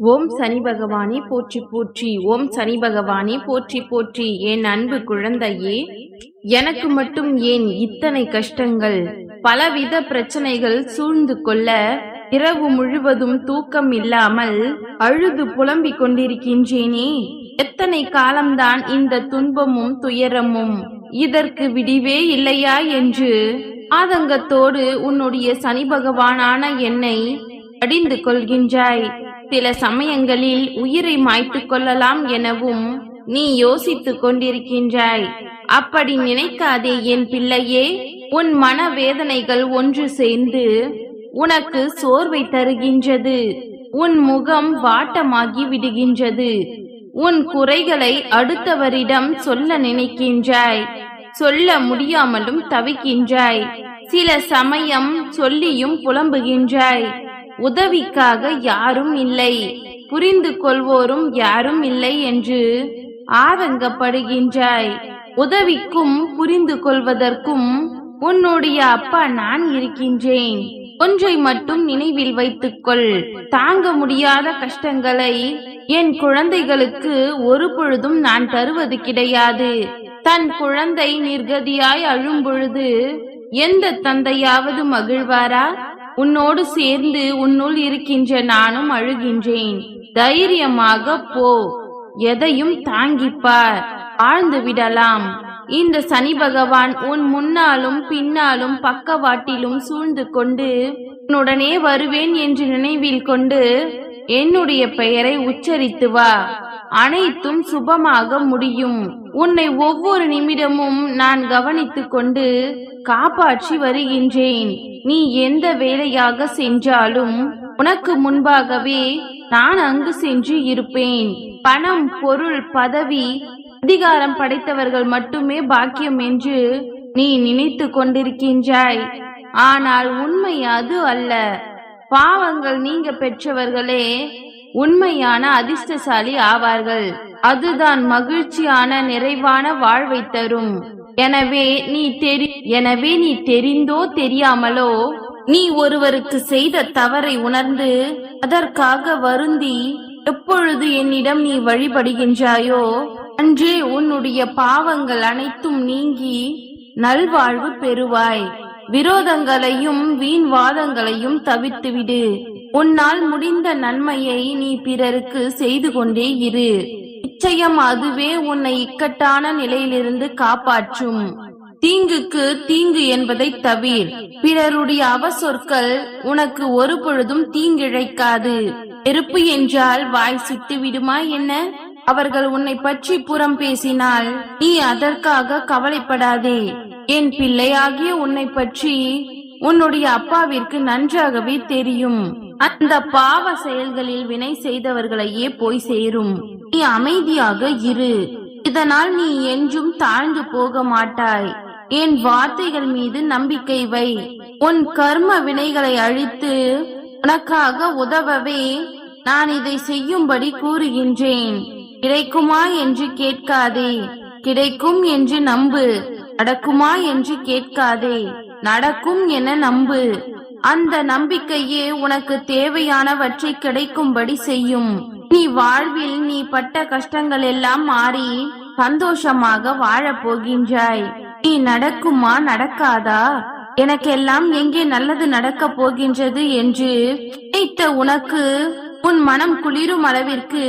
ஓம் சனி பகவானே போற்றி போற்றி ஓம் சனி பகவானே போற்றி போற்றி. என் அன்பு குழந்தையே எனக்கு மட்டும் ஏன் இத்தனை கஷ்டங்கள்? பலவித பிரச்சனைகள் சூழ்ந்து கொள்ள இரவு முழுவதும் தூக்கம் இல்லாமல் அழுது புலம்பிக் கொண்டிருக்கின்றேனே. எத்தனை காலம்தான் இந்த துன்பமும் துயரமும் இதற்கு விடிவே இல்லையா என்று ஆதங்கத்தோடு உன்னுடைய சனி பகவானான என்னை அடிந்து கொள்கின்றாய். சில சமயங்களில் உயிரை மாய்த்துக் கொள்ளலாம் எனவும் நீ யோசித்துக் கொண்டிருக்கின்றாய். அப்படி நினைக்காதே என் பிள்ளையே உன் மன வேதனைகள் ஒன்று சேர்ந்து உனக்கு சோர்வை தருகின்றது. உன் முகம் வாட்டமாகி விடுகின்றது. உன் குறைகளை அடுத்தவரிடம் சொல்ல நினைக்கின்றாய். சொல்ல முடியாமலும் தவிக்கின்றாய். சில சமயம் சொல்லியும் புலம்புகின்றாய். உதவிக்காக யாரும் இல்லை. புரிந்து கொள்வோரும் யாரும் இல்லை என்று ஆதங்கப்படுகின்றாய். உதவிக்கும் புரிந்து கொள்வதற்கும் உன்னுடைய அப்பா நான் இருக்கின்றேன். ஒன்றை மட்டும் நினைவில் வைத்துக்கொள். தாங்க முடியாத கஷ்டங்களை என் குழந்தைகளுக்கு ஒரு பொழுதும் நான் தருவது கிடையாது. தன் குழந்தை நிர்கதியாய் அழும் பொழுது எந்த தந்தையாவது மகிழ்வாரா? உன்னோடு சேர்ந்து உன்னுள் இருக்கின்ற நானும் அழுகின்றேன். தைரியமாக போ. எதையும் தாங்கிப்பார். ஆழ்ந்து விடலாம். இந்த சனி பகவான் உன் முன்னாலும் பின்னாலும் பக்கவாட்டிலும் சூழ்ந்து கொண்டு உன்னுடனே வருவேன் என்று நினைவில் கொண்டு என்னுடைய பெயரை உச்சரித்து வா. அனைத்தும் சுபமாக முடியும். உன்னை ஒவ்வொரு நிமிடமும் நான் கவனித்துக் கொண்டு காப்பாற்றி வருகின்றேன். நீ எந்த வேலையாக சென்றாலும் உனக்கு முன்பாகவே நான் அங்கு சென்று இருப்பேன். பணம் பொருள் பதவி அதிகாரம் படைத்தவர்கள் மட்டுமே பாக்கியம் என்று நீ நினைத்து கொண்டிருக்கின்றாய். ஆனால் உண்மை அது அல்ல. பாவங்கள் நீங்க பெற்றவர்களே உண்மையான அதிர்ஷ்டசாலி ஆவார்கள். அதுதான் மகிழ்ச்சியான நிறைவான வாழ்வை தரும். எனவே நீ தெரி எனவே நீ தெரிந்தோ தெரியாமலோ நீ ஒருவருக்கு செய்த தவறை உணர்ந்து அதற்காக வருந்தி எப்பொழுது என்னிடம் நீ வழிபடுகின்றாயோ அன்றே உன்னுடைய பாவங்கள் அனைத்தும் நீங்கி நல்வாழ்வு பெறுவாய். விரோதங்களையும் வீண் வாதங்களையும் தவிர்த்துவிடு. உன்னால் முடிந்த நன்மையை நீ பிறருக்கு செய்து கொண்டே இரு. நிச்சயம் அதுவே உன்னை இக்கட்டான நிலையிலிருந்து காப்பாற்றும். தீங்குக்கு தீங்கு என்பதை தவிர். பிறருடைய அவசொற்கள் உனக்கு ஒரு பொழுதும் தீங்கிழைக்காது. நெருப்பு என்றால் வாய் சுட்டு விடுமா என்ன? அவர்கள் உன்னை பற்றி புறம் பேசினால் நீ அதற்காக கவலைப்படாதே. என் பிள்ளையாகிய உன்னை பற்றி உன்னுடைய அப்பாவிற்கு நன்றாகவே தெரியும். அந்த பாவ செயல்களில் வினை செய்தவர்களையே போய் சேரும். நீ அமைதியாக இரு. இதனால் நீ என்றும் தாழ்ந்து போக மாட்டாய். என் வார்த்தைகள் மீது நம்பிக்கை வை. உன் கர்ம வினைகளை அழித்து உனக்காக உதவவே. நான் இதை செய்யும்படி கூறுகின்றேன். கிடைக்குமா என்று கேட்காதே. கிடைக்கும் என்று நம்பு. நடக்குமா என்று கேட்காதே. நடக்கும் என நம்பு. அந்த நம்பிக்கையே உனக்கு தேவையானவற்றை கிடைக்கும்படி செய்யும். நீ வாழ்வில் நீ பட்ட கஷ்டங்கள் எல்லாம் மாறி சந்தோஷமாக வாழப் போகின்றாய். நீ நடக்குமா நடக்காதா? எனக்கெல்லாம் எங்கே நல்லது நடக்கப் போகின்றது என்று நினைத்த உனக்கு உன் மனம் குளிரும் அளவிற்கு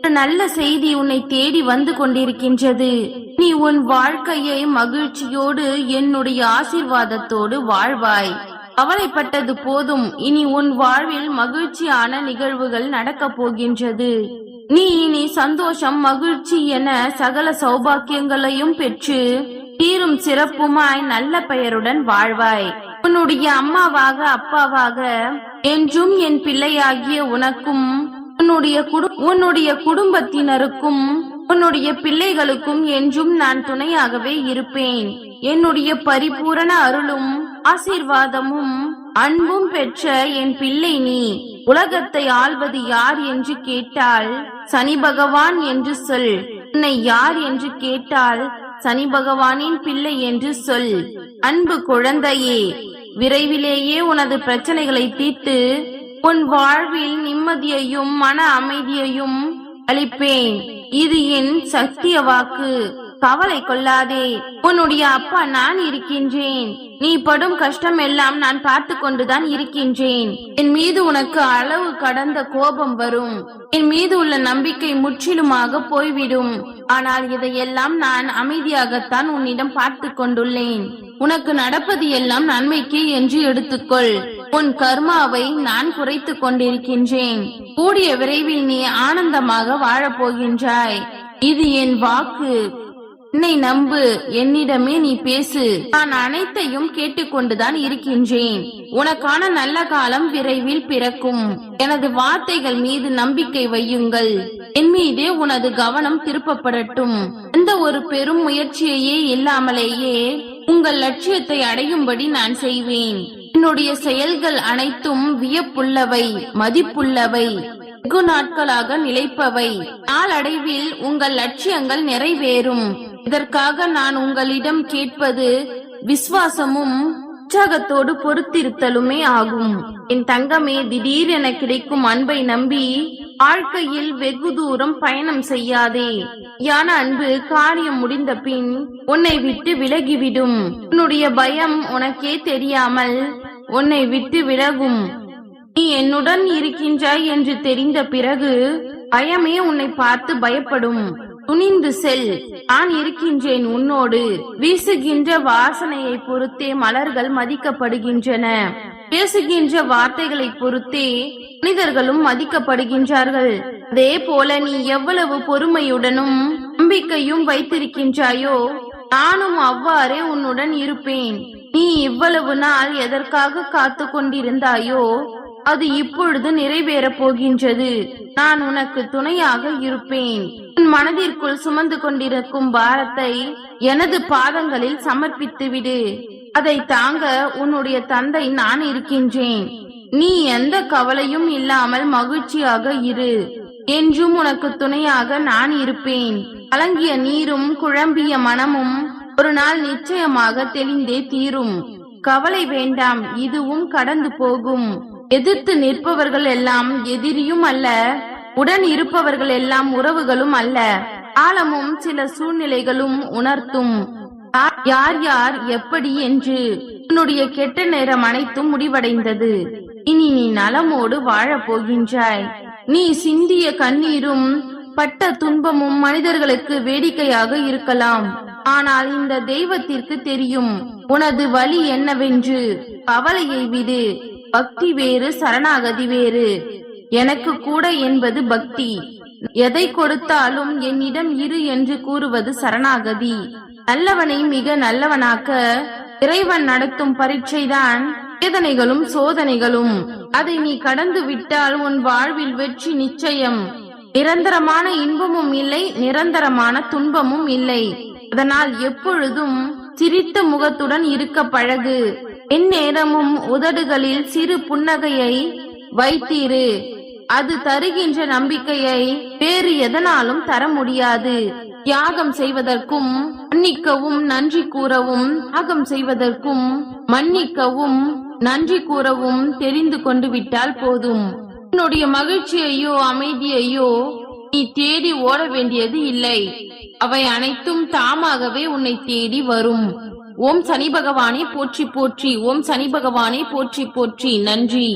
ஒரு நல்ல செய்தி உன்னை தேடி வந்து கொண்டிருக்கின்றது. நீ உன் வாழ்க்கையை மகிழ்ச்சியோடு என்னுடைய ஆசீர்வாதத்தோடு வாழ்வாய். கவலைப்பட்டது போதும். இனி உன் வாழ்வில் மகிழ்ச்சியான நிகழ்வுகள் நடக்கப் போகின்றது. நீ இனி சந்தோஷம் மகிழ்ச்சி என சகல சௌபாக்கியங்களையும் பெற்று தீரும் சிறப்புமாய் நல்ல பெயருடன் வாழ்வாய். உன்னுடைய அம்மாவாக அப்பாவாக என்றும் என் பிள்ளையாகிய உனக்கும் உன்னுடைய உன்னுடைய குடும்பத்தினருக்கும் உன்னுடைய பிள்ளைகளுக்கும் என்றும் நான் துணையாகவே இருப்பேன். என்னுடைய பரிபூரண அருளும் ஆசீர்வாதமும் அன்பும் பெற்ற என் பிள்ளை நீ உலகத்தை ஆள்வது யார் என்று கேட்டால் சனி பகவான் என்று சொல். உன்னை யார் என்று கேட்டால் சனி பகவானின் பிள்ளை என்று சொல். அன்பு குழந்தையே விரைவிலேயே உனது பிரச்சனைகளை தீர்த்து உன் வாழ்வில் நிம்மதியையும் மன அமைதியையும் அளிப்பேன். இது என் சத்திய வாக்கு. கவலை கொள்ளாதே. உன்னுடைய அப்பா நான் இருக்கின்றேன். நீ படும் கஷ்டம் எல்லாம் நான் பார்த்து கொண்டுதான் இருக்கின்றேன். என் மீது உனக்கு அளவு கடந்த கோபம் வரும். என் மீது உள்ள நம்பிக்கை முற்றிலுமாக போய்விடும். ஆனால் இதையெல்லாம் நான் அமைதியாகத்தான் உன்னிடம் பார்த்து கொண்டுள்ளேன். உனக்கு நடப்பது எல்லாம் நன்மைக்கு என்று எடுத்துக்கொள். உன் கர்மாவை நான் குறைத்து கொண்டிருக்கின்றேன். கூடிய விரைவில் நீ ஆனந்தமாக வாழப் போகின்றாய். இது என் வாக்கு. என்னை நம்பு. என்னிடமே நீ பேசு. நான் அனைத்தையும் கேட்டுக்கொண்டுதான் இருக்கின்றேன். உனக்கான நல்ல காலம் விரைவில் பிறக்கும். எனது வார்த்தைகள் மீது நம்பிக்கை வையுங்கள். என் மீதே உனது கவனம் திருப்பப்படட்டும். எந்த ஒரு பெரும் முயற்சியையே இல்லாமலேயே உங்கள் லட்சியத்தை அடையும்படி நான் செய்வேன். என்னுடைய செயல்கள் அனைத்தும் வியப்புள்ளவை மதிப்புள்ளவை வெகு நாட்களாக நிலைப்பவை. நாளடைவில் உங்கள் லட்சியங்கள் நிறைவேறும். இதற்காக நான் உங்களிடம் கேட்பது விசுவாசமும் உற்சாகத்தோடு பொறுத்திருத்தலுமே ஆகும். என் தங்கமே திடீரென கிடைக்கும் அன்பை நம்பி வாழ்க்கையில் வெகு தூரம் பயணம் செய்யாதே. யான அன்பு காரியம் முடிந்த பின் உன்னை விட்டு விலகிவிடும். உன்னுடைய பயம் உனக்கே தெரியாமல் உன்னை விட்டு விலகும். நீ என்னுடன் இருக்கின்றாய் என்று தெரிந்த பிறகு பயமே உன்னை பார்த்து பயப்படும். துணிந்து செல். நான் இருக்கின்றேன் உன்னோடு. வீசுகின்ற வாசனையை பொறுத்தே மலர்கள் மதிக்கப்படுகின்றன. பேசுகின்ற வார்த்தைகளை பொறுத்தே மனிதர்களும் மதிக்கப்படுகின்றார்கள். அதே போல நீ எவ்வளவு பொறுமையுடனும் நம்பிக்கையும் வைத்திருக்கின்றாயோ நானும் அவ்வாறே உன்னுடன் இருப்பேன். நீ இவ்வளவு நாள் எதற்காக காத்து கொண்டிருந்தாயோ அது இப்பொழுது நிறைவேறப் போகின்றது. நான் உனக்கு துணையாக இருப்பேன். உன் மனதிற்குள் சுமந்து கொண்டிருக்கும் பாரத்தை எனது பாதங்களில் சமர்ப்பித்து விடு அதை தாங்க உன்னுடைய தந்தை நான் இருக்கின்றேன். நீ எந்த கவலையும் இல்லாமல் மகிழ்ச்சியாக இரு. என்றும் உனக்கு துணையாக நான் இருப்பேன். கலங்கிய நீரும் குழம்பிய மனமும் ஒரு நாள் நிச்சயமாக தெளிந்தே தீரும். கவலை வேண்டாம் இதுவும் கடந்து போகும். எதிர்த்து நிற்பவர்கள் எல்லாம் எதிரியும் அல்ல உடன் இருப்பவர்கள் எல்லாம் உறவுகளும் அல்ல. காலமும் சில சூழ்நிலைகளும் உணர்த்தும். யார் யார் எப்படி என்று உன்னுடைய கெட்ட நேரம் அனைத்தும் முடிவடைந்தது. இனி நீ நலமோடு வாழப் போகின்றாய். நீ சிந்திய கண்ணீரும் பட்ட துன்பமும் மனிதர்களுக்கு வேடிக்கையாக இருக்கலாம். ஆனால் இந்த தெய்வத்திற்கு தெரியும். உனது வழி என்னவென்று கவலையை விடு. பக்தி வேறு சரணாகதி வேறு. எனக்கு கூட என்பது பக்தி. எதை கொடுத்தாலும் என்னிடம் இரு என்று கூறுவது சரணாகதி. நல்லவனை மிக நல்லவனாக்க இறைவன் நடத்தும் பரீட்சைதான் வேதனைகளும் சோதனைகளும். அதை நீ கடந்து விட்டால் உன் வாழ்வில் வெற்றி நிச்சயம். நிரந்தரமான இன்பமும் இல்லை நிரந்தரமான துன்பமும் இல்லை. அதனால் எப்பொழுதும் சிரித்த முகத்துடன் இருக்க பழகு. எந்நேரமும் உதடுகளில் சிறு புன்னகையை வைத்தீரு. அது தருகின்ற நம்பிக்கையை வேறு எதனாலும் தர முடியாது. தியாகம் செய்வதற்கும் மன்னிக்கவும் நன்றி கூறவும் தியாகம் செய்வதற்கும் மன்னிக்கவும் நன்றி கூறவும் தெரிந்து கொண்டு விட்டால் போதும். உன்னுடைய மகிழ்ச்சியையோ அமைதியையோ நீ தேடி ஓட வேண்டியது இல்லை. அவை அனைத்தும் தாமாகவே உன்னை தேடி வரும். ஓம் சனி பகவானே போற்றி போற்றி ஓம் சனி பகவானே போற்றி போற்றி நன்றி.